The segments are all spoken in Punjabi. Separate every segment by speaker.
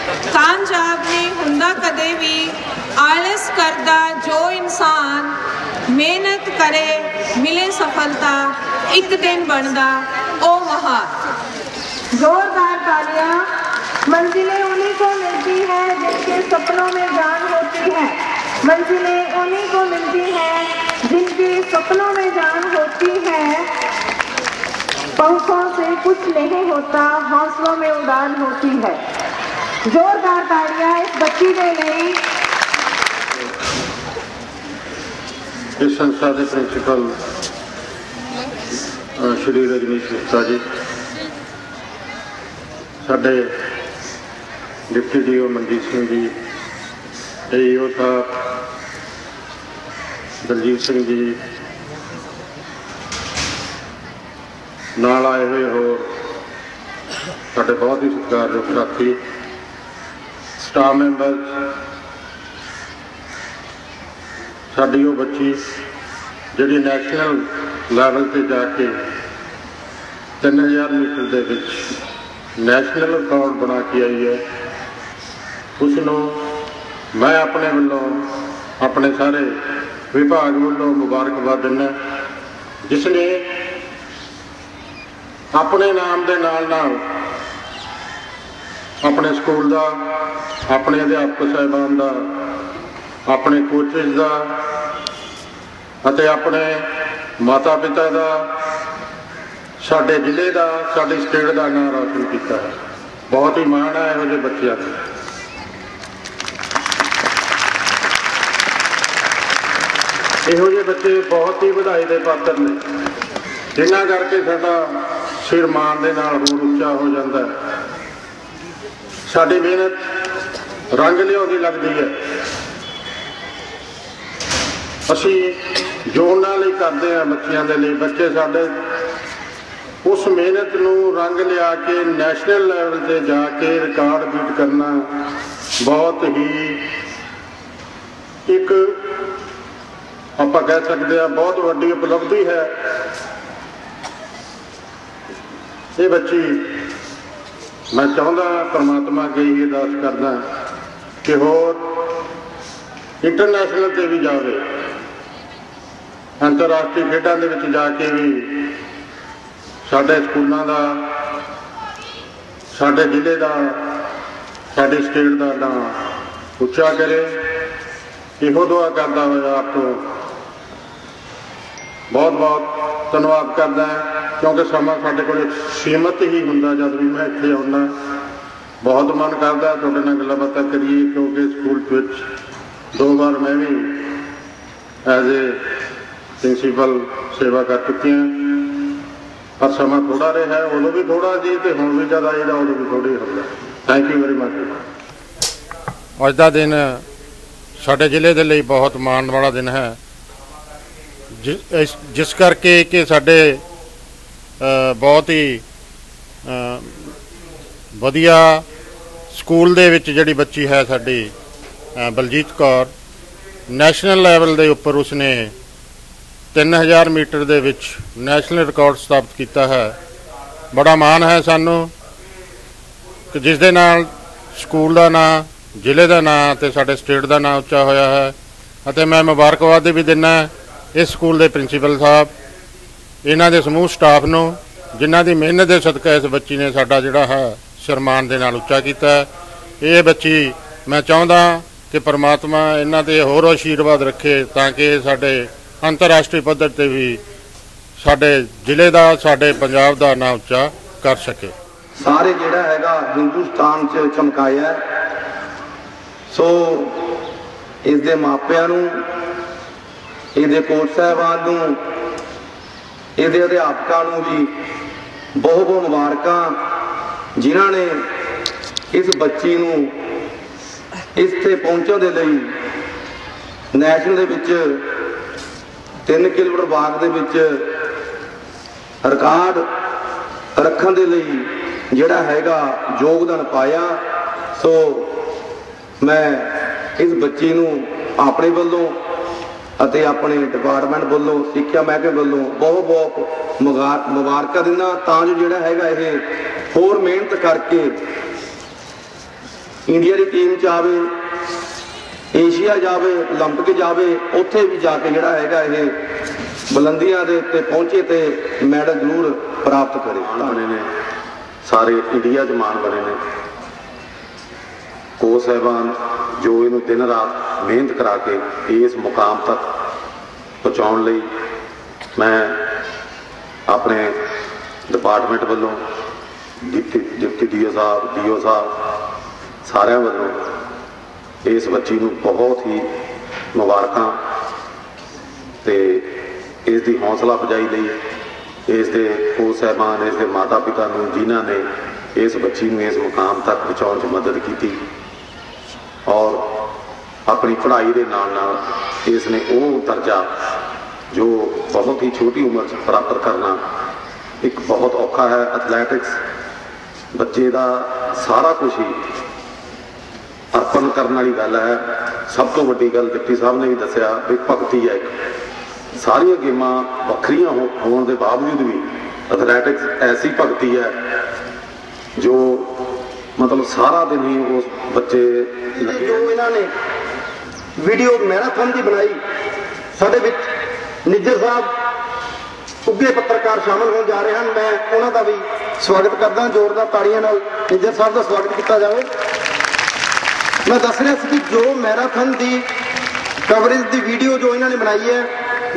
Speaker 1: ਮਿਹਨਤ ਕਾਮਯਾਬ ਨਹੀਂ ਹੁੰਦਾ ਕਦੇ ਵੀ ਆਲਸ ਕਰਦਾ ਜੋ ਇਨਸਾਨ ਮਿਹਨਤ ਕਰੇ ਮਿਲੇ ਸਫਲਤਾ ਇੱਕ ਦਿਨ ਬਣਦਾ ਉਹ ਮਹਾਨ
Speaker 2: जोरदार तालियां मंजिलें उन्हीं को मिलती है जिनके सपनों में जान होती है मंजिलें उन्हीं को मिलती है जिनके सपनों में जान होती है पंखों से कुछ नहीं होता हौसलों में उड़ान होती है ਜ਼ੋਰਦਾਰ ਤਾੜੀਆਂ ਇਸ ਬੱਚੀ ਦੇ ਲਈ।
Speaker 3: ਇਸ ਸੰਸਥਾ ਦੇ ਪ੍ਰਿੰਸੀਪਲ ਸ਼੍ਰੀ ਰਜਨੀਸ਼ ਗੁਪਤਾ ਜੀ। ਸਾਡੇ deputy DO Manjeet Singh ji AO ਸਾਹਿਬ ਦਲਜੀਤ ਸਿੰਘ ਜੀ, ਨਾਲ ਆਏ ਹੋਏ ਹੋਰ, ਸਾਡੇ ਬਹੁਤ ਹੀ ਸਤਿਕਾਰਯੋਗ ਸਾਥੀ। ਸਟਾਫ ਮੈਂਬਰਸ ਸਾਡੀ ਉਹ ਬੱਚੀ ਜਿਹੜੀ ਨੈਸ਼ਨਲ ਲੈਵਲ ਤੇ ਜਾ ਕੇ 3000 ਮੀਟਰ ਦੇ ਵਿੱਚ ਨੈਸ਼ਨਲ ਰਿਕਾਰਡ ਬਣਾ ਕੇ ਆਈ ਹੈ। ਉਸ ਨੂੰ ਮੈਂ ਆਪਣੇ ਵੱਲੋਂ, ਆਪਣੇ ਸਾਰੇ ਵਿਭਾਗ ਵੱਲੋਂ ਮੁਬਾਰਕਬਾਦ ਦਿੰਦਾ ਜਿਸ ਨੇ ਆਪਣੇ ਨਾਮ ਦੇ ਨਾਲ ਨਾਲ ਆਪਣੇ ਸਕੂਲ ਦਾ, ਆਪਣੇ ਅਧਿਆਪਕ ਸਾਹਿਬਾਨ ਦਾ, ਆਪਣੇ ਕੋਚਿਸ ਦਾ ਅਤੇ ਆਪਣੇ ਮਾਤਾ ਪਿਤਾ ਦਾ, ਸਾਡੇ ਜ਼ਿਲ੍ਹੇ ਦਾ, ਸਾਡੇ ਸਟੇਟ ਦਾ ਨਾਮ ਰੌਸ਼ਨ ਕੀਤਾ ਹੈ। ਬਹੁਤ ਹੀ ਮਾਣ ਹੈ ਇਹੋ ਜਿਹੇ ਬੱਚਿਆਂ ਦਾ। ਇਹੋ ਜਿਹੇ ਬੱਚੇ ਬਹੁਤ ਹੀ ਵਧਾਈ ਦੇ ਪਾਤਰ ਨੇ। ਜਿਨ੍ਹਾਂ ਕਰਕੇ ਸਾਡਾ ਸਿਰ ਮਾਣ ਦੇ ਨਾਲ ਹੋਰ ਉੱਚਾ ਹੋ ਜਾਂਦਾ ਹੈ। ਸਾਡੀ ਮਿਹਨਤ ਰੰਗ ਲਿਆਉਂਦੀ ਲੱਗਦੀ ਹੈ। ਅਸੀਂ ਜੋ ਉਹਨਾਂ ਲਈ ਕਰਦੇ ਆ ਬੱਚਿਆਂ ਦੇ ਲਈ। ਬੱਚੇ ਸਾਡੇ ਉਸ ਮਿਹਨਤ ਨੂੰ ਰੰਗ ਲਿਆ ਕੇ ਨੈਸ਼ਨਲ ਲੈਵਲ ਤੇ ਜਾ ਕੇ ਰਿਕਾਰਡ ਬੀਟ ਕਰਨਾ ਬਹੁਤ ਹੀ ਇੱਕ ਆਪਾਂ ਕਹਿ ਸਕਦੇ ਆ ਬਹੁਤ ਵੱਡੀ ਉਪਲਬਧੀ ਹੈ। ਇਹ ਬੱਚੀ ਮੈਂ ਚਾਹੁੰਦਾ ਪਰਮਾਤਮਾ ਅੱਗੇ ਹੀ ਅਰਦਾਸ ਕਰਦਾ ਕਿ ਹੋਰ ਇੰਟਰਨੈਸ਼ਨਲ ਤੇ ਵੀ ਜਾਵੇ। ਅੰਤਰਰਾਸ਼ਟਰੀ ਖੇਡਾਂ ਦੇ ਵਿੱਚ ਜਾ ਕੇ ਵੀ ਸਾਡੇ ਸਕੂਲਾਂ ਦਾ, ਸਾਡੇ ਜ਼ਿਲ੍ਹੇ ਦਾ, ਸਾਡੇ ਸਟੇਟ ਦਾ ਨਾਂ ਉੱਚਾ ਕਰੇ। ਇਹੋ ਦੁਆ ਕਰਦਾ ਹੋਇਆ ਆਪ ਤੋਂ ਬਹੁਤ ਬਹੁਤ ਧੰਨਵਾਦ ਕਰਦਾ ਕਿਉਂਕਿ ਸਮਾਂ ਸਾਡੇ ਕੋਲ ਸੀਮਤ ਹੀ ਹੁੰਦਾ ਜਦ ਵੀ ਮੈਂ ਇੱਥੇ ਆਉਂਦਾ। ਬਹੁਤ ਮਨ ਕਰਦਾ ਤੁਹਾਡੇ ਨਾਲ ਗੱਲਾਂ ਬਾਤਾਂ ਕਰੀਏ, ਕਿਉਂਕਿ ਸਕੂਲ ਵਿੱਚ ਦੋ ਵਾਰ ਮੈਂ ਵੀ ਐਜ਼ ਏ ਪ੍ਰਿੰਸੀਪਲ ਸੇਵਾ ਕਰ ਚੁੱਕੀ ਹਾਂ। ਪਰ ਸਮਾਂ ਥੋੜਾ ਰਿਹਾ, ਉਦੋਂ ਵੀ ਥੋੜਾ ਜੀ ਤੇ ਹੁਣ ਵੀ ਜ਼ਿਆਦਾ ਇਹਦਾ ਉਦੋਂ ਵੀ ਥੋੜੀ ਹੁੰਦਾ। ਥੈਂਕ ਯੂ ਵੈਰੀ ਮਚ
Speaker 4: ਅੱਜ ਦਾ ਦਿਨ ਸਾਡੇ ਜ਼ਿਲ੍ਹੇ ਦੇ ਲਈ ਬਹੁਤ ਮਾਣ ਵਾਲਾ ਦਿਨ ਹੈ। ਜਿਸ ਇਸ- ਜਿਸ ਕਰਕੇ ਕਿ ਸਾਡੇ ਅ, ਬਹੁਤ ਹੀ ਅ, ਵਧੀਆ ਸਕੂਲ ਦੇ ਵਿੱਚ ਜਿਹੜੀ ਬੱਚੀ ਹੈ ਸਾਡੀ ਅ, ਬਲਜੀਤ ਕੌਰ ਨੈਸ਼ਨਲ ਲੈਵਲ ਦੇ ਉੱਪਰ ਉਸਨੇ 3000 ਮੀਟਰ ਦੇ ਵਿੱਚ ਨੈਸ਼ਨਲ ਰਿਕਾਰਡ ਸਥਾਪਿਤ ਕੀਤਾ ਹੈ। ਬੜਾ ਮਾਣ ਹੈ ਸਾਨੂੰ ਕਿ ਜਿਸ ਦੇ ਨਾਲ ਸਕੂਲ ਦਾ ਨਾਂ ਜ਼ਿਲ੍ਹੇ ਦਾ ਨਾਂ ਤੇ ਸਾਡੇ ਸਟੇਟ ਦਾ ਨਾਂ ਉੱਚਾ ਹੋਇਆ ਹੈ। ਅਤੇ ਮੈਂ ਮੁਬਾਰਕਬਾਦ ਵੀ ਦਿੰਦਾ ਇਸ ਸਕੂਲ ਦੇ ਪ੍ਰਿੰਸੀਪਲ ਸਾਹਿਬ, ਇਹਨਾਂ ਦੇ ਸਮੂਹ ਸਟਾਫ ਨੂੰ, ਜਿਨ੍ਹਾਂ ਦੀ ਮਿਹਨਤ ਦੇ ਸਦਕਾ ਇਸ ਬੱਚੀ ਨੇ ਸਾਡਾ ਜਿਹੜਾ ਹੈ ਸ਼ਰਮਾਨ ਦੇ ਨਾਲ ਉੱਚਾ ਕੀਤਾ ਇਹ ਬੱਚੀ, ਮੈਂ ਚਾਹੁੰਦਾ ਕਿ ਪਰਮਾਤਮਾ ਇਹਨਾਂ ਤੇ ਹੋਰ ਆਸ਼ੀਰਵਾਦ ਰੱਖੇ ਤਾਂ ਕਿ ਸਾਡੇ ਅੰਤਰਰਾਸ਼ਟਰੀ ਪੱਧਰ ਤੇ ਵੀ ਸਾਡੇ ਜ਼ਿਲ੍ਹੇ ਦਾ, ਸਾਡੇ ਪੰਜਾਬ ਦਾ ਨਾਂ ਉੱਚਾ ਕਰ ਸਕੇ
Speaker 5: ਸਾਰੇ ਜਿਹੜਾ ਹੈਗਾ ਹਿੰਦੁਸਤਾਨ 'ਚ ਚਮਕਾਇਆ ਹੈ। ਸੋ, ਇਸ ਦੇ ਮਾਪਿਆਂ ਨੂੰ ਇਹਦੇ ਕੋਚ ਸਾਹਿਬਾਨ ਨੂੰ, ਇਹਦੇ ਅਧਿਆਪਕਾਂ ਨੂੰ ਵੀ ਬਹੁਤ ਬਹੁਤ ਮੁਬਾਰਕਾਂ, ਜਿਨ੍ਹਾਂ ਨੇ ਇਸ ਬੱਚੀ ਨੂੰ ਇਸ ਤੇ ਪਹੁੰਚਣ ਦੇ ਲਈ ਨੈਸ਼ਨਲ ਦੇ ਵਿੱਚ 3 ਕਿਲੋਮੀਟਰ ਵਾਕ ਦੇ ਵਿੱਚ ਰਿਕਾਰਡ ਰੱਖਣ ਦੇ ਲਈ ਜਿਹੜਾ ਹੈਗਾ ਯੋਗਦਾਨ ਪਾਇਆ। ਸੋ ਮੈਂ ਇਸ ਬੱਚੀ ਨੂੰ ਆਪਣੇ ਵੱਲੋਂ ਅਤੇ ਆਪਣੇ ਡਿਪਾਰਟਮੈਂਟ ਵੱਲੋਂ ਸਿੱਖਿਆ ਮਹਿਕਮੇ ਵੱਲੋਂ ਬਹੁਤ ਬਹੁਤ ਮੁਗਾ- ਮੁਬਾਰਕਾਂ ਦਿੰਦਾ ਤਾਂ ਜੋ ਜਿਹੜਾ ਹੈਗਾ ਇਹ ਹੋਰ ਮਿਹਨਤ ਕਰਕੇ
Speaker 6: ਇੰਡੀਆ ਦੀ ਟੀਮ ਚ ਆਵੇ ਏਸ਼ੀਆ ਜਾਵੇ 올림픽 ਜਾਵੇ ਉੱਥੇ ਵੀ ਜਾ ਕੇ ਜਿਹੜਾ ਹੈਗਾ ਇਹ ਬੁਲੰਦੀਆਂ ਦੇ ਉੱਤੇ ਪਹੁੰਚੇ ਤੇ ਮੈਡਲ ਜ਼ਰੂਰ ਪ੍ਰਾਪਤ ਕਰੇ
Speaker 7: ਮਾਣ ਬਣੇ ਨੇ ਸਾਰੇ ਇੰਡੀਆ 'ਚ ਮਾਣ ਬਣੇ ਨੇ ਕੋ ਸਾਹਿਬਾਨ, ਜੋ ਇਹਨੂੰ ਦਿਨ ਰਾਤ ਮਿਹਨਤ ਕਰਾ ਕੇ ਇਸ ਮੁਕਾਮ ਤੱਕ ਪਹੁੰਚਾਉਣ ਲਈ ਮੈਂ ਆਪਣੇ ਡਿਪਾਰਟਮੈਂਟ ਵੱਲੋਂ, ਡਿਪਟੀ ਡਿਪਟੀ ਡੀਓ ਸਾਹਿਬ ਡੀਓ ਸਾਹਿਬ ਸਾਰਿਆਂ ਵੱਲੋਂ ਇਸ ਬੱਚੀ ਨੂੰ ਬਹੁਤ ਹੀ ਮੁਬਾਰਕਾਂ ਤੇ ਇਸ ਦੀ ਹੌਸਲਾ ਅਫਜ਼ਾਈ ਲਈ ਇਸ ਦੇ ਕੋ ਸਾਹਿਬਾਨ, ਇਸ ਦੇ ਮਾਤਾ ਪਿਤਾ ਨੂੰ ਜਿਨ੍ਹਾਂ ਨੇ ਇਸ ਬੱਚੀ ਨੂੰ ਇਸ ਮੁਕਾਮ ਤੱਕ ਪਹੁੰਚਾਉਣ 'ਚ ਮਦਦ ਕੀਤੀ। ਆਪਣੀ ਪੜ੍ਹਾਈ ਦੇ ਨਾਲ ਨਾਲ ਇਸ ਨੇ ਉਹ ਦਰਜਾ ਜੋ ਬਹੁਤ ਹੀ ਛੋਟੀ ਉਮਰ 'ਚ ਪ੍ਰਾਪਤ ਕਰਨਾ ਇੱਕ ਬਹੁਤ ਔਖਾ ਹੈ। ਐਥਲੈਟਿਕਸ ਬੱਚੇ ਦਾ ਸਾਰਾ ਕੁਝ ਹੀ ਅਰਪਣ ਕਰਨ ਵਾਲੀ ਗੱਲ ਹੈ। ਸਭ ਤੋਂ ਵੱਡੀ ਗੱਲ ਡਿਪਟੀ ਸਾਹਿਬ ਨੇ ਵੀ ਦੱਸਿਆ ਵੀ ਭਗਤੀ ਹੈ ਇੱਕ। ਸਾਰੀਆਂ ਗੇਮਾਂ ਵੱਖਰੀਆਂ ਹੋਣ ਦੇ ਬਾਵਜੂਦ ਵੀ ਐਥਲੈਟਿਕਸ ਐਸੀ ਭਗਤੀ ਹੈ ਜੋ ਮਤਲਬ ਸਾਰਾ ਦਿਨ ਹੀ ਉਸ ਬੱਚੇ ਲੱਗੇ
Speaker 6: ਜੋ ਇਹਨਾਂ ਨੇ ਵੀਡੀਓ ਮੈਰਾਥਨ ਦੀ ਬਣਾਈ। ਸਾਡੇ ਵਿੱਚ ਨਿੱਜਰ ਸਾਹਿਬ ਉੱਗੇ ਪੱਤਰਕਾਰ ਸ਼ਾਮਲ ਹੋਣ ਜਾ ਰਹੇ ਹਨ। ਮੈਂ ਉਹਨਾਂ ਦਾ ਵੀ ਸਵਾਗਤ ਕਰਦਾ ਜ਼ੋਰਦਾਰ ਤਾੜੀਆਂ ਨਾਲ ਨਿੱਜਰ ਸਾਹਿਬ ਦਾ ਸਵਾਗਤ ਕੀਤਾ ਜਾਵੇ। ਮੈਂ ਦੱਸ ਰਿਹਾ ਸੀ ਕਿ ਜੋ ਮੈਰਾਥਨ ਦੀ ਕਵਰੇਜ ਦੀ ਵੀਡੀਓ ਜੋ ਇਹਨਾਂ ਨੇ ਬਣਾਈ ਹੈ,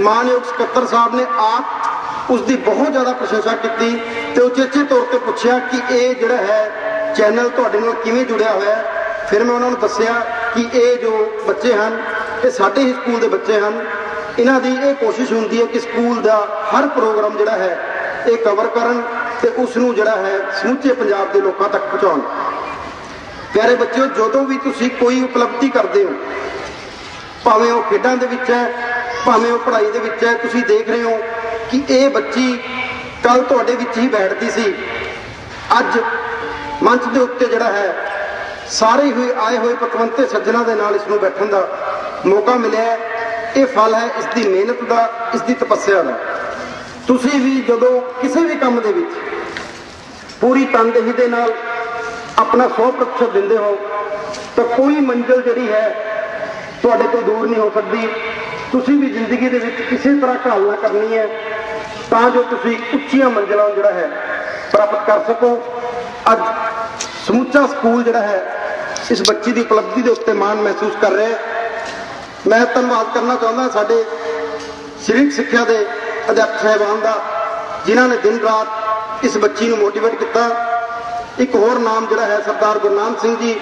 Speaker 6: ਮਾਨਯੋਗ ਸਕੱਤਰ ਸਾਹਿਬ ਨੇ ਆਪ ਉਸ ਦੀ ਬਹੁਤ ਜ਼ਿਆਦਾ ਪ੍ਰਸ਼ੰਸਾ ਕੀਤੀ ਤੇ ਉਚੇਚੇ ਤੌਰ ਤੇ ਪੁੱਛਿਆ ਕਿ ਇਹ ਜਿਹੜਾ ਹੈ ਚੈਨਲ ਤੁਹਾਡੇ ਨਾਲ ਕਿਵੇਂ ਜੁੜਿਆ ਹੋਇਆ ਫਿਰ ਮੈਂ ਉਹਨਾਂ ਨੂੰ ਦੱਸਿਆ ਕਿ ਇਹ ਜੋ ਬੱਚੇ ਹਨ, ਇਹ ਸਾਡੇ ਹੀ ਸਕੂਲ ਦੇ ਬੱਚੇ ਹਨ, ਇਹਨਾਂ ਦੀ ਇਹ ਕੋਸ਼ਿਸ਼ ਹੁੰਦੀ ਹੈ ਕਿ ਸਕੂਲ ਦਾ ਹਰ ਪ੍ਰੋਗਰਾਮ ਜਿਹੜਾ ਹੈ, ਇਹ ਕਵਰ ਕਰਨ ਤੇ ਉਸ ਨੂੰ ਜਿਹੜਾ ਹੈ ਸਮੁੱਚੇ ਪੰਜਾਬ ਦੇ ਲੋਕਾਂ ਤੱਕ ਪਹੁੰਚਾਉਣ। ਪਿਆਰੇ ਬੱਚਿਓ, ਜਦੋਂ ਵੀ ਤੁਸੀਂ ਕੋਈ ਉਪਲਬਧੀ ਕਰਦੇ ਹੋ, ਭਾਵੇਂ ਉਹ ਖੇਡਾਂ ਦੇ ਵਿੱਚ ਹੈ, ਭਾਵੇਂ ਉਹ ਪੜ੍ਹਾਈ ਦੇ ਵਿੱਚ ਹੈ, ਤੁਸੀਂ ਦੇਖ ਰਹੇ ਹੋ ਕਿ ਇਹ ਬੱਚੀ ਕੱਲ ਤੁਹਾਡੇ ਵਿੱਚ ਹੀ ਬੈਠਦੀ ਸੀ। ਅੱਜ ਮੰਚ ਦੇ ਉੱਤੇ ਜਿਹੜਾ ਹੈ ਸਾਰੇ ਹੋਏ, ਆਏ ਹੋਏ ਪਤਵੰਤੇ ਸੱਜਣਾ ਦੇ ਨਾਲ ਇਸ ਨੂੰ ਬੈਠਣ ਦਾ ਮੌਕਾ ਮਿਲਿਆ ਇਹ ਫਲ ਹੈ ਇਸ ਦੀ ਮਿਹਨਤ ਦਾ, ਇਸ ਦੀ ਤਪੱਸਿਆ ਦਾ। ਤੁਸੀਂ ਵੀ ਜਦੋਂ ਕਿਸੇ ਵੀ ਕੰਮ ਦੇ ਵਿੱਚ ਪੂਰੀ ਤਨਦੇਹੀ ਦੇ ਨਾਲ ਆਪਣਾ 100% ਦਿੰਦੇ ਹੋ, ਤਾਂ ਕੋਈ ਮੰਜ਼ਿਲ ਜਿਹੜੀ ਹੈ ਤੁਹਾਡੇ ਤੋਂ ਦੂਰ ਨਹੀਂ ਹੋ ਸਕਦੀ। ਤੁਸੀਂ ਵੀ ਜ਼ਿੰਦਗੀ ਦੇ ਵਿੱਚ ਕਿਸੇ ਤਰ੍ਹਾਂ ਘਾਲਣਾ ਕਰਨੀ ਹੈ, ਤਾਂ ਜੋ ਤੁਸੀਂ ਉੱਚੀਆਂ ਮੰਜ਼ਿਲਾਂ ਜਿਹੜਾ ਹੈ ਪ੍ਰਾਪਤ ਕਰ ਸਕੋ। ਅੱਜ ਸਮੁੱਚਾ ਸਕੂਲ ਜਿਹੜਾ ਹੈ, ਇਸ ਬੱਚੀ ਦੀ ਉਪਲਬਧੀ ਦੇ ਉੱਤੇ ਮਾਣ ਮਹਿਸੂਸ ਕਰ ਰਿਹਾ ਹੈ। ਮੈਂ ਧੰਨਵਾਦ ਕਰਨਾ ਚਾਹੁੰਦਾ ਸਾਡੇ ਸਰੀਰਕ ਸਿੱਖਿਆ ਦੇ ਅਧਿਆਪਕ ਸਾਹਿਬਾਨ ਦਾ, ਜਿਨ੍ਹਾਂ ਨੇ ਦਿਨ ਰਾਤ ਇਸ ਬੱਚੀ ਨੂੰ ਮੋਟੀਵੇਟ ਕੀਤਾ। ਇੱਕ ਹੋਰ ਨਾਮ ਜਿਹੜਾ ਹੈ, ਸਰਦਾਰ ਗੁਰਨਾਮ ਸਿੰਘ ਜੀ,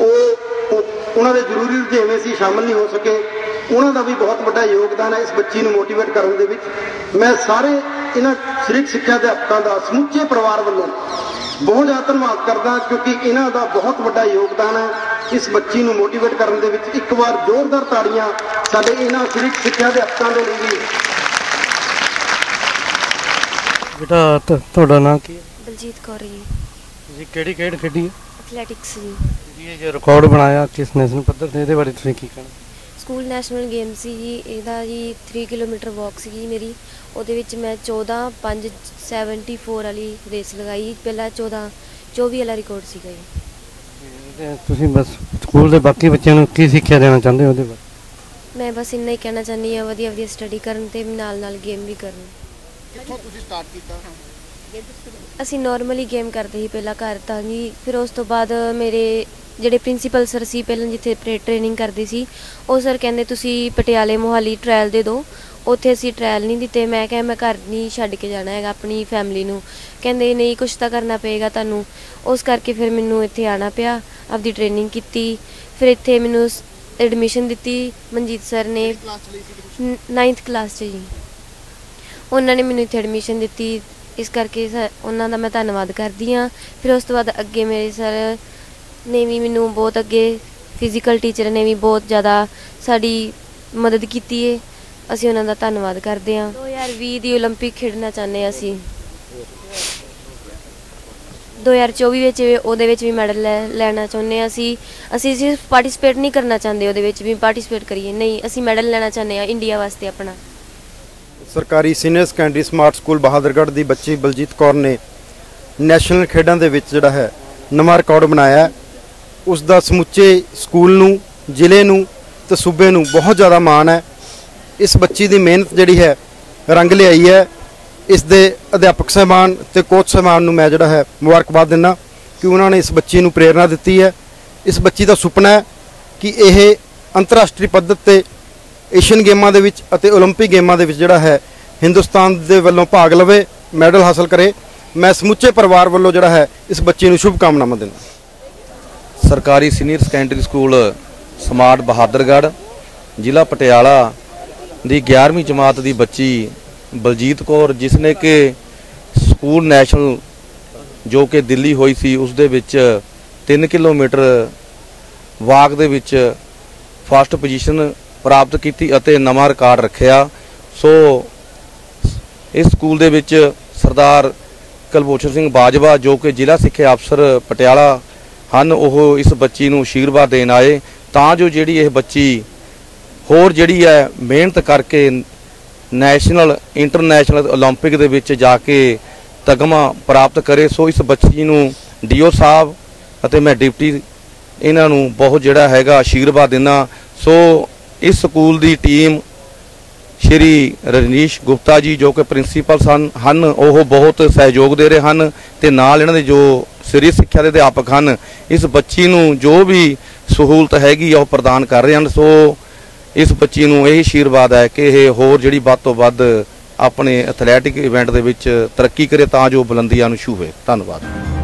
Speaker 6: ਉਹ- ਉਹਨਾਂ ਦੇ ਜ਼ਰੂਰੀ ਰੁਝੇਵੇਂ ਸੀ, ਸ਼ਾਮਲ ਨਹੀਂ ਹੋ ਸਕੇ। ਉਹਨਾਂ ਦਾ ਵੀ ਬਹੁਤ ਵੱਡਾ ਯੋਗਦਾਨ ਹੈ ਇਸ ਬੱਚੀ ਨੂੰ ਮੋਟੀਵੇਟ ਕਰਨ ਦੇ ਵਿੱਚ। ਮੈਂ ਸਾਰੇ ਇਹਨਾਂ ਸਰੀਰਕ ਸਿੱਖਿਆ ਅਧਿਆਪਕਾਂ ਦਾ ਸਮੁੱਚੇ ਪਰਿਵਾਰ ਵੱਲੋਂ ਬਹੁਤ ਜ਼ਿਆਦਾ ਧੰਨਵਾਦ ਕਰਦਾ ਕਿਉਂਕਿ ਇਹਨਾਂ ਦਾ ਬਹੁਤ ਵੱਡਾ ਯੋਗਦਾਨ ਹੈ। ਇਸ ਬੱਚੀ ਨੂੰ ਮੋਟੀਵੇਟ ਕਰਨ ਦੇ ਵਿੱਚ ਇੱਕ ਵਾਰ ਜ਼ੋਰਦਾਰ ਤਾੜੀਆਂ ਸਾਡੇ ਇਹਨਾਂ ਸਰੀਰਕ ਸਿੱਖਿਆ ਅਧਿਆਪਕਾਂ ਦੇ ਲਈ ਵੀ।
Speaker 8: ਬੇਟਾ ਤੁਹਾਡਾ ਨਾਂ ਕੀ ਹੈ?
Speaker 9: ਬਲਜੀਤ ਕੌਰ ਜੀ।
Speaker 8: ਤੁਸੀਂ ਕਿਹੜੀ ਖੇਡ ਖੇਡੀ ਹੈ?
Speaker 9: ਐਥਲੈਟਿਕਸ ਜੀ।
Speaker 8: ਜੀ ਇਹ ਜੋ ਰਿਕਾਰਡ ਬਣਾਇਆ ਕਿਸ ਨੈਸ਼ਨਲ ਪੱਧਰ ਤੇ ਇਹਦੇ ਬਾਰੇ ਤੁਸੀਂ ਕੀ ਕਹਿਣਾ?
Speaker 9: ਸਕੂਲ ਨੈਸ਼ਨਲ ਗੇਮ ਸੀ ਜੀ ਇਹਦਾ ਜੀ 3 ਕਿਲੋਮੀਟਰ ਵਾਕ ਸੀਗੀ ਮੇਰੀ। ਉਹਦੇ ਵਿੱਚ ਮੈਂ 14 5 74 ਵਾਲੀ ਰੇਸ ਲਗਾਈ ਪਹਿਲਾਂ 14 24 ਵਾਲਾ ਰਿਕਾਰਡ ਸੀਗਾ ਜੀ।
Speaker 8: ਤੁਸੀਂ ਬਸ ਸਕੂਲ ਦੇ ਬਾਕੀ ਬੱਚਿਆਂ ਨੂੰ ਕੀ ਸਿੱਖਿਆ ਦੇਣਾ ਚਾਹੁੰਦੇ ਹੋ ਉਹਦੇ ਬਾਰੇ?
Speaker 9: ਮੈਂ ਬਸ ਇੰਨਾ ਹੀ ਕਹਿਣਾ ਚਾਹੁੰਦੀ ਹਾਂ ਵਧੀਆ ਵਧੀਆ ਸਟੱਡੀ ਕਰਨ ਤੇ ਨਾਲ ਨਾਲ ਗੇਮ ਵੀ ਕਰਨ।
Speaker 10: ਕਿੱਥੋਂ ਤੁਸੀਂ ਸਟਾਰਟ ਕੀਤਾ?
Speaker 9: ਅਸੀਂ ਨਾਰਮਲੀ ਗੇਮ ਕਰਦੇ ਸੀ ਪਹਿਲਾਂ ਘਰ ਤਾਂ ਜੀ। ਫਿਰ ਉਸ ਤੋਂ ਬਾਅਦ ਮੇਰੇ ਜਿਹੜੇ ਪ੍ਰਿੰਸੀਪਲ ਸਰ ਸੀ ਪਹਿਲਾਂ ਜਿੱਥੇ ਟ੍ਰੇਨਿੰਗ ਕਰਦੇ ਸੀ ਉਹ ਸਰ ਕਹਿੰਦੇ ਤੁਸੀਂ ਪਟਿਆਲੇ ਮੋਹਾਲੀ ਟ੍ਰਾਇਲ ਦੇ ਦਿਓ। ਉੱਥੇ ਅਸੀਂ ਟ੍ਰਾਇਲ ਨਹੀਂ ਦਿੱਤੇ ਮੈਂ ਕਿਹਾ ਮੈਂ ਘਰ ਨਹੀਂ ਛੱਡ ਕੇ ਜਾਣਾ ਹੈਗਾ ਆਪਣੀ ਫੈਮਿਲੀ ਨੂੰ। ਕਹਿੰਦੇ ਨਹੀਂ ਕੁਝ ਤਾਂ ਕਰਨਾ ਪਏਗਾ ਤੁਹਾਨੂੰ। ਉਸ ਕਰਕੇ ਫਿਰ ਮੈਨੂੰ ਇੱਥੇ ਆਣਾ ਪਿਆ ਆਪਦੀ ਟ੍ਰੇਨਿੰਗ ਕੀਤੀ। ਫਿਰ ਇੱਥੇ ਮੈਨੂੰ ਐਡਮਿਸ਼ਨ ਦਿੱਤੀ ਮਨਜੀਤ ਸਰ ਨੇ।
Speaker 10: ਕਲਾਸ ਚ ਲਈ ਸੀ ਤੁਸੀਂ?
Speaker 9: 9th ਕਲਾਸ 'ਚ ਜੀ। ਉਹਨਾਂ ਨੇ ਮੈਨੂੰ ਇੱਥੇ ਐਡਮਿਸ਼ਨ ਦਿੱਤੀ। ਇਸ ਕਰਕੇ ਉਹਨਾਂ ਦਾ ਮੈਂ ਧੰਨਵਾਦ ਕਰਦੀ ਹਾਂ। ਫਿਰ ਉਸ ਤੋਂ ਬਾਅਦ ਅੱਗੇ ਮੇਰੇ ਸਰ ਨੇ ਵੀ ਮੈਨੂੰ ਬਹੁਤ ਅੱਗੇ ਫਿਜ਼ੀਕਲ ਟੀਚਰ ਨੇ ਵੀ ਬਹੁਤ ਜ਼ਿਆਦਾ ਸਾਡੀ ਮਦਦ ਕੀਤੀ ਹੈ ਅਸੀਂ ਉਹਨਾਂ ਦਾ ਧੰਨਵਾਦ ਕਰਦੇ ਹਾਂ 2020 ਦੀ 올림픽 ਖੇਡਣਾ ਚਾਹੁੰਦੇ ਹਾਂ ਅਸੀਂ 2024 ਵਿੱਚ ਵੀ ਉਹਦੇ ਵਿੱਚ ਵੀ ਮੈਡਲ ਲੈ- ਲੈਣਾ ਚਾਹੁੰਦੇ ਹਾਂ ਅਸੀਂ ਅਸੀਂ ਸਿਰਫ ਪਾਰਟਿਸਿਪੇਟ ਨਹੀਂ ਕਰਨਾ ਚਾਹੁੰਦੇ ਉਹਦੇ ਵਿੱਚ ਵੀ ਪਾਰਟਿਸਿਪੇਟ ਕਰੀਏ ਨਹੀਂ ਅਸੀਂ ਮੈਡਲ ਲੈਣਾ ਚਾਹੁੰਦੇ ਹਾਂ ਇੰਡੀਆ ਵਾਸਤੇ ਆਪਣਾ
Speaker 11: ਸਰਕਾਰੀ senior secondary smart school Bahadurgarh ਦੀ ਬੱਚੀ ਬਲਜੀਤ ਕੌਰ ਨੇ ਨੈਸ਼ਨਲ ਖੇਡਾਂ ਦੇ ਵਿੱਚ ਜਿਹੜਾ ਹੈ ਨਵਾਂ ਰਿਕਾਰਡ ਬਣਾਇਆ ਹੈ
Speaker 6: ਉਸ ਦਾ ਸਮੁੱਚੇ ਸਕੂਲ ਨੂੰ ਜ਼ਿਲ੍ਹੇ ਨੂੰ ਤੇ ਸੂਬੇ ਨੂੰ ਬਹੁਤ ਜ਼ਿਆਦਾ ਮਾਣ ਹੈ ਇਸ ਬੱਚੀ ਦੀ ਮਿਹਨਤ ਜਿਹੜੀ ਹੈ ਰੰਗ ਲਿਆਈ ਹੈ ਇਸ ਦੇ ਅਧਿਆਪਕ ਸਹਿਬਾਨ ਤੇ ਕੋਚ ਸਹਿਬਾਨ ਨੂੰ ਮੈਂ ਜਿਹੜਾ ਹੈ ਮੁਬਾਰਕਬਾਦ ਦਿੰਦਾ ਕਿ ਉਹਨਾਂ ਨੇ ਇਸ ਬੱਚੀ ਨੂੰ ਪ੍ਰੇਰਣਾ ਦਿੱਤੀ ਹੈ ਇਸ ਬੱਚੀ ਦਾ ਸੁਪਨਾ ਹੈ ਕਿ ਇਹ ਅੰਤਰਰਾਸ਼ਟਰੀ ਪੱਧਰ ਤੇ ਏਸ਼ੀਅਨ ਗੇਮਾਂ ਦੇ ਵਿੱਚ ਅਤੇ 올림픽 ਗੇਮਾਂ ਦੇ ਵਿੱਚ ਜਿਹੜਾ ਹੈ ਹਿੰਦੁਸਤਾਨ ਦੇ ਵੱਲੋਂ ਭਾਗ ਲਵੇ ਮੈਡਲ ਹਾਸਲ ਕਰੇ ਮੈਂ ਸਮੁੱਚੇ ਪਰਿਵਾਰ ਵੱਲੋਂ ਜਿਹੜਾ ਹੈ ਇਸ ਬੱਚੀ ਨੂੰ ਸ਼ੁਭ ਕਾਮਨਾਵਾਂ ਦਿੰਦਾ
Speaker 5: ਸਰਕਾਰੀ senior secondary school smart Bahadurgarh, ਜ਼ਿਲ੍ਹਾ ਪਟਿਆਲਾ ਦੀ 11ਵੀਂ ਜਮਾਤ ਦੀ ਬੱਚੀ ਬਲਜੀਤ ਕੌਰ ਜਿਸ ਨੇ ਕਿ ਸਕੂਲ ਨੈਸ਼ਨਲ ਜੋ ਕਿ ਦਿੱਲੀ ਹੋਈ ਸੀ ਉਸ ਦੇ ਵਿੱਚ 3 ਕਿਲੋਮੀਟਰ ਵਾਕ ਦੇ ਵਿੱਚ ਫਸਟ ਪੋਜੀਸ਼ਨ ਪ੍ਰਾਪਤ ਕੀਤੀ ਅਤੇ ਨਵਾਂ ਰਿਕਾਰਡ ਰੱਖਿਆ। ਸੋ ਇਸ ਸਕੂਲ ਦੇ ਵਿੱਚ ਸਰਦਾਰ ਕੁਲਭੂਸ਼ਣ ਸਿੰਘ ਬਾਜਵਾ, ਜੋ ਕਿ ਜ਼ਿਲ੍ਹਾ ਸਿੱਖਿਆ ਅਫਸਰ, ਪਟਿਆਲਾ ਹਨ ਉਹ ਇਸ ਬੱਚੀ ਨੂੰ ਆਸ਼ੀਰਵਾਦ ਦੇਣ ਆਏ ਤਾਂ ਜੋ ਜਿਹੜੀ ਇਹ ਬੱਚੀ ਹੋਰ ਜਿਹੜੀ ਹੈ ਮਿਹਨਤ ਕਰਕੇ ਨੈਸ਼ਨਲ ਇੰਟਰਨੈਸ਼ਨਲ 올림픽 ਦੇ ਵਿੱਚ ਜਾ ਕੇ ਤਗਮਾ ਪ੍ਰਾਪਤ ਕਰੇ ਸੋ ਇਸ ਬੱਚੀ ਨੂੰ ਡੀਓ ਸਾਹਿਬ ਅਤੇ ਮੈਂ ਡਿਪਟੀ ਇਹਨਾਂ ਨੂੰ ਬਹੁਤ ਜਿਹੜਾ ਹੈਗਾ ਆਸ਼ੀਰਵਾਦ ਦਿੰਦਾ ਸੋ ਇਸ ਸਕੂਲ ਦੀ ਟੀਮ ਸ਼੍ਰੀ ਰਜਨੀਸ਼ ਗੁਪਤਾ ਜੀ ਜੋ ਕਿ ਪ੍ਰਿੰਸੀਪਲ ਸਨ ਹਨ ਉਹ ਬਹੁਤ ਸਹਿਯੋਗ ਦੇ ਰਹੇ ਹਨ ਤੇ ਨਾਲ ਇਹਨਾਂ ਦੇ ਜੋ ਸਰੀਰ ਸਿੱਖਿਆ ਦੇ ਅਧਿਆਪਕ ਹਨ। ਇਸ ਬੱਚੀ ਨੂੰ ਜੋ ਵੀ ਸਹੂਲਤ ਹੈਗੀ ਆ, ਉਹ ਪ੍ਰਦਾਨ ਕਰ ਰਹੇ ਹਨ। ਸੋ ਇਸ ਬੱਚੀ ਨੂੰ ਇਹ ਆਸ਼ੀਰਵਾਦ ਹੈ ਕਿ ਇਹ ਹੋਰ ਜਿਹੜੀ ਵੱਧ ਤੋਂ ਵੱਧ ਆਪਣੇ ਐਥਲੈਟਿਕ ਇਵੈਂਟ ਦੇ ਵਿੱਚ ਤਰੱਕੀ ਕਰੇ ਤਾਂ ਜੋ ਬੁਲੰਦੀਆਂ ਨੂੰ ਛੂਹੇ। ਧੰਨਵਾਦ।